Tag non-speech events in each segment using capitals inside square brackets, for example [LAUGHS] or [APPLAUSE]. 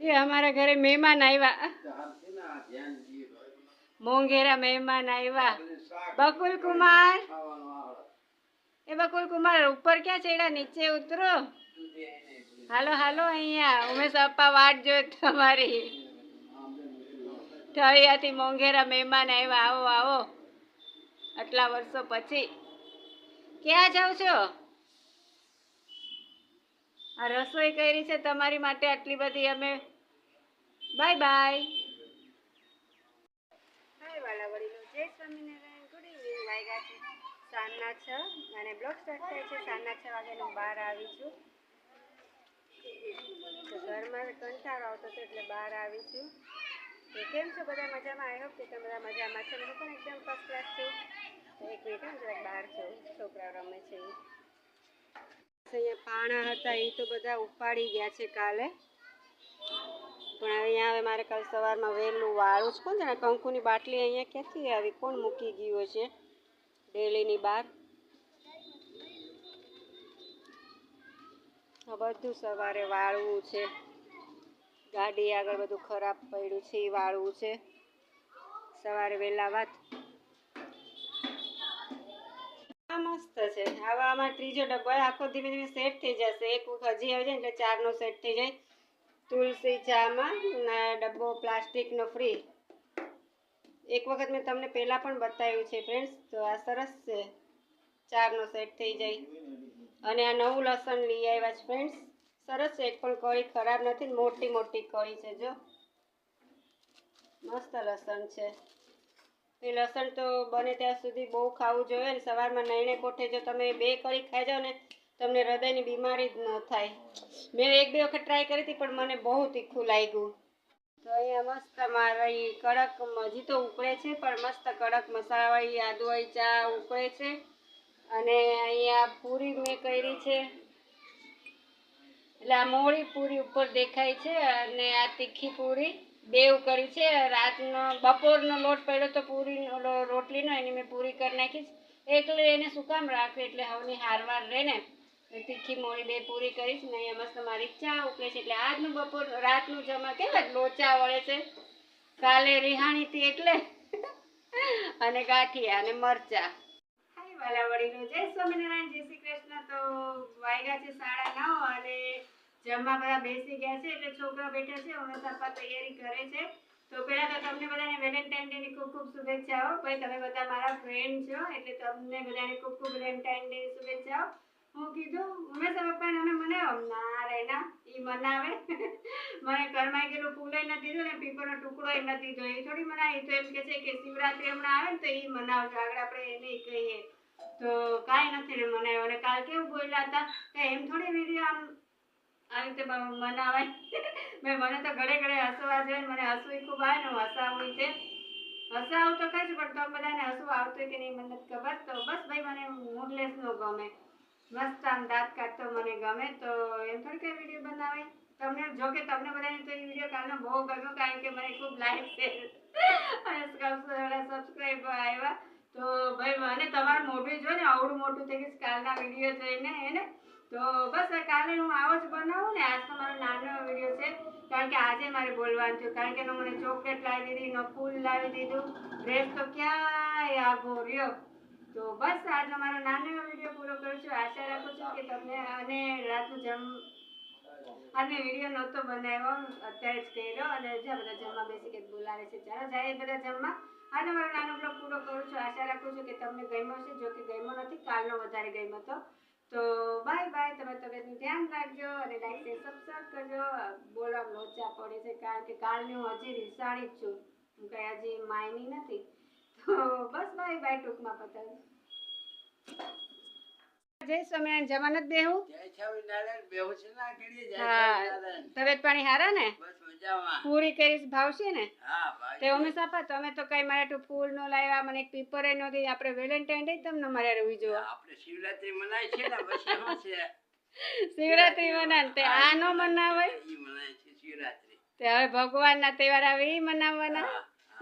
એ અમારા ઘરે મહેમાન આવ્યા. મોંઘેરા મહેમાન આવ્યા. બકુલ કુમાર. એ બકુલ કુમાર, ઉપર ક્યાં ચડ્યા? નીચે ઉતરો. હાલો હાલો, અહીંયા. ઉમેશ અપ્પા વાટ જો તમારી ઠળિયાથી મોંઘેરા મહેમાન આવ્યા. આવો આવો. આટલા વર્ષો પછી. ક્યાં જાવ છો? આ રસોઈ કરી છે, તમારી માટે આટલી બધી અમે. Bye bye. હાય વાલા જય સ્વામિનારાયણ. ગુડ ઇવનિંગ છે. સાંજના છ અને બ્લોગ સ્ટાર્ટ થાય છે. સાંજના છ વાગે હું બહાર આવી છું. ઘરમાં કંટાળો આવતો હતો એટલે બહાર આવી તો કેમ છો? બધા મજામાં? આઈ કે તમે બધા મજામાં છો. હું પણ એકદમ ફર્સ્ટ છું. તો એક મિનિટ બહાર છું. અહીંયા પાણા હતા એ તો બધા ઉપાડી ગયા છે કાલે. પણ અહીંયા હવે મારે કાલ સવારમાં વહેલું વાળું જ કોણ જાણે, કંકુની બાટલી અહીંયા ક્યાંથી આવી? કોણ મૂકી ગયું છે ડેલીની બહાર. બધું સવારે વાળવું છે. ગાડી આગળ બધું ખરાબ પડ્યું છે એ વાળવું છે. સવારે વહેલા વાત. આ મસ્ત છે. હવે આમાં ત્રીજો ડબ્બો આખો ધીમે ધીમે સેટ થઈ જશે. એક વખત હજી આવી જાય એટલે ચારનો સેટ થઈ જાય. તુલસી ચામાં ડબ્બો પ્લાસ્ટિકનો ફ્રી એક વખત મેં તમને પહેલાં પણ બતાવ્યું છે ફ્રેન્ડ્સ તો આ સરસ છે. ચારનો સેટ થઈ જાય. અને આ નવું લસણ લઈ આવ્યા છે ફ્રેન્ડ્સ સરસ છે. એક પણ કળી ખરાબ નથી મોટી મોટી કળી છે, જો. મસ્ત લસણ છે. એ લસણ તો બને ત્યાં સુધી બહુ ખાવું જોઈએ ને સવારમાં નૈણે કોઠે જો તમે બે કળી ખાઈ જાઓ ને, તમને હૃદયની બીમારી જ ન થાય. મેં એક બે વખત ટ્રાય કરી હતી, પણ મને બહુ તીખું લાગ્યું. તો અહીંયા મસ્ત મારી કડક હજી તો ઉકળે છે, પણ મસ્ત કડક મસાલાવાળી આદુવાળી ચા ઉકળે છે. અને અહીંયા પૂરી મેં કરી છે. એટલે આ મોળી પૂરી ઉપર દેખાય છે અને આ તીખી પૂરી. બેવ કરી છે. રાતનો, બપોરનો લોટ પડ્યો તો પૂરી રોટલીનો, એની મેં પૂરી કરી નાખી છે એટલે એને શું કામ રાખ્યું એટલે હવની હારવાર રહે ને. તીખી મોડી બે પૂરી કરીશ ને અહીંયા મસ્ત મારી ચા ઉકળે છે. એટલે આજનું બપોર, રાતનું જમા કેવા લોચા વળે છે. કાલે રિહાણી હતી એટલે. અને ગાંઠિયા અને મરચા. હાય વાલા વડીલો. જય સ્વામિનારાયણ, જય શ્રી કૃષ્ણ. તો વાગ્યા છે સાડા નવ અને જમવા બધા બેસી ગયા છે એટલે છોકરા બેઠા છે હવે સપા તૈયારી કરે છે. તો પહેલા તો તમને બધાને વેલેન્ટાઇન ડે ની ખૂબ ખૂબ શુભેચ્છાઓ. ભાઈ, તમે બધા મારા ફ્રેન્ડ છો, એટલે તમને બધાને ખૂબ ખૂબ વેલેન્ટાઇન ડે શુભેચ્છાઓ. હું કીધું ઉમેશ પપ્પાને અમે મને ના ના એ મનાવે. મને ઘરમાં ગયેલું ફૂલે નથી જોયું ને પીપળનો ટુકડો એ નથી એ થોડી મને એ તો એમ કે છે કે શિવરાત્રી હમણાં આવે ને તો એ મનાવજો. આગળ આપણે એને કહીએ. તો કાંઈ નથી ને મનાવ્યો. અને કાલ કેવું બોલ્યા હતા એમ થોડી વીડિયો આમ આવી રીતે મનાવાય. [LAUGHS] મેં, મને તો ઘડે ઘડે હસવા જોઈએ મને હસવું ખૂબ આવે ને હું હસાવું છે. હસાવું તો ખરી પણ તો બધાને હસવું આવતું કે નહીં મને ખબર. તો બસ ભાઈ, મને મૂડલેસ નો ગમે. મસ્ત આમ દાંત કાઢતો મને ગમે તો એમ થોડી કઈ વીડિયો બનાવાય તમને જો કે તમને બધાને તો એ વીડિયો કાલનો બહુ ગમ્યો કારણ કે મને ખૂબ લાઈક છે. [LAUGHS] અને સબસ્ક્રાઈબ આવ્યા. તો ભાઈ, મને તમારું મોઢું જોઈને આવડું મોટું થઈ ગયું કાલના વીડિયો જોઈને એને તો બસ કાલે હું આવો જ બનાવું ને. આજ મારો નાનો વીડિયો છે. કારણ કે આજે મારે બોલવાનું થયું કારણ કે એનો મને ચોકલેટ લાવી દીધી નો ફૂલ લાવી દીધું. ડ્રેસ તો ક્યાંય આઘો રહ્યો. તો બસ આજનો મારો નાનો વીડિયો પૂરો કરું છું આશા રાખું છું કે તમને અને રાતનું જમ અને વીડિયો નહોતો બનાવ્યો. અત્યારે જ કર્યો અને જ્યાં બધા જમવા બેસી કે બોલાવે છે. ચાલો જાય બધા જમવા. અને મારો નાનો બ્લોગ પૂરો કરું છું. આશા રાખું છું કે તમને ગમ્યો છે જો કે ગમ્યો નથી, કાલનો વધારે ગમ્યો હતો તો બાય બાય તમે તબિયતનું ધ્યાન રાખજો અને લાઈક શેર સબસ્ક્રાઈબ કરજો. બોલવા લોચા પડે છે કારણ કે કાલની હું હજી રીસાણી જ છું. હું કઈ હજી માયની નથી. તો બસ બાય બાય ટૂંકમાં પતાવી જય સ્વામિનારાયણ જમાનત બેહું? જય સ્વામિનારાયણ બેહું છે ના જય સ્વામિનારાયણ. તબિયત પાણી હારા ને? પૂરી કરીશ. ભાવશે ને? તે અમે સાપા તમે તો કઈ મારે તો ફૂલ નો લાવ્યા મને એક પીપર નો નહોતી આપણે વેલેન્ટાઇન ડે તમને મારે રવી જો આપણે શિવરાત્રી મનાય છે ને બસ શું છે? શિવરાત્રી મનાય તે આ નો મનાવાય? ઈ મનાય છે શિવરાત્રી. તે હવે ભગવાનના તહેવાર આવે એ મનાવવાના?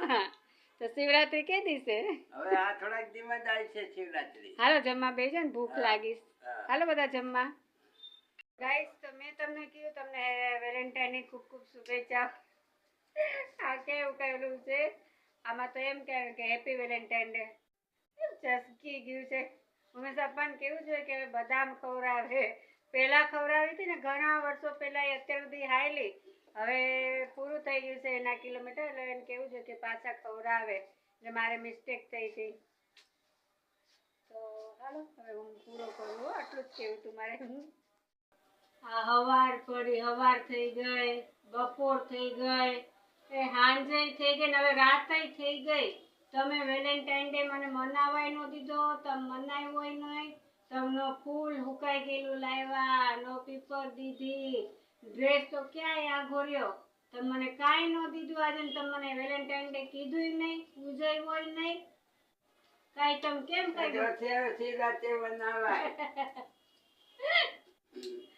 હા તો શિવરાત્રી કે દિવસે? હવે આ થોડાક દિવસ જાય છે શિવરાત્રી. હાલો જમવા બેસે ને ભૂખ લાગી લાગીશ. હાલો બધા જમવા. ગાઈસ તો મેં તમને કીધું, તમને વેલેન્ટાઇનની ખૂબ ખૂબ શુભેચ્છા. આ કેવું કહેલું છે? આમાં તો એમ કહેવાય કે હેપી વેલેન્ટાઇન ડે ચસકી ગયું છે? હંમેશા પણ કેવું છે કે બદામ ખવડાવે. પહેલાં ખવડાવી હતી ને ઘણા વર્ષો પહેલા એ અત્યાર સુધી હાયલી. હવે પૂરું થઈ ગયું છે એના કિલોમીટર, એટલે એને કેવું છે કે પાછા ખવડાવે. એટલે મારે મિસ્ટેક થઈ હતી તો હાલો, હવે હું પૂરો કરું આટલું જ કેવું તું મારે. આ હવાર પડી હવાર થઈ ગઈ બપોર થઈ ગઈ એ હાંજે થઈ ગઈ ને હવે રાત થઈ ગઈ. તમે વેલેન્ટાઇન ડે મને મનાવાય નો દીધો તમે મનાવ્યો હોય નહીં તમને ફૂલ હુકાઈ ગયેલું લાવ્યા નો પીપર દીધી. ડ્રેસ તો ક્યાંય આઘોર્યો તમે મને કાંઈ ન દીધું આજે તમને તમે મને વેલેન્ટાઇન ડે કીધું નહીં ઉજવ્યો હોય નહીં કાંઈ તમે કેમ કર્યું [LAUGHS]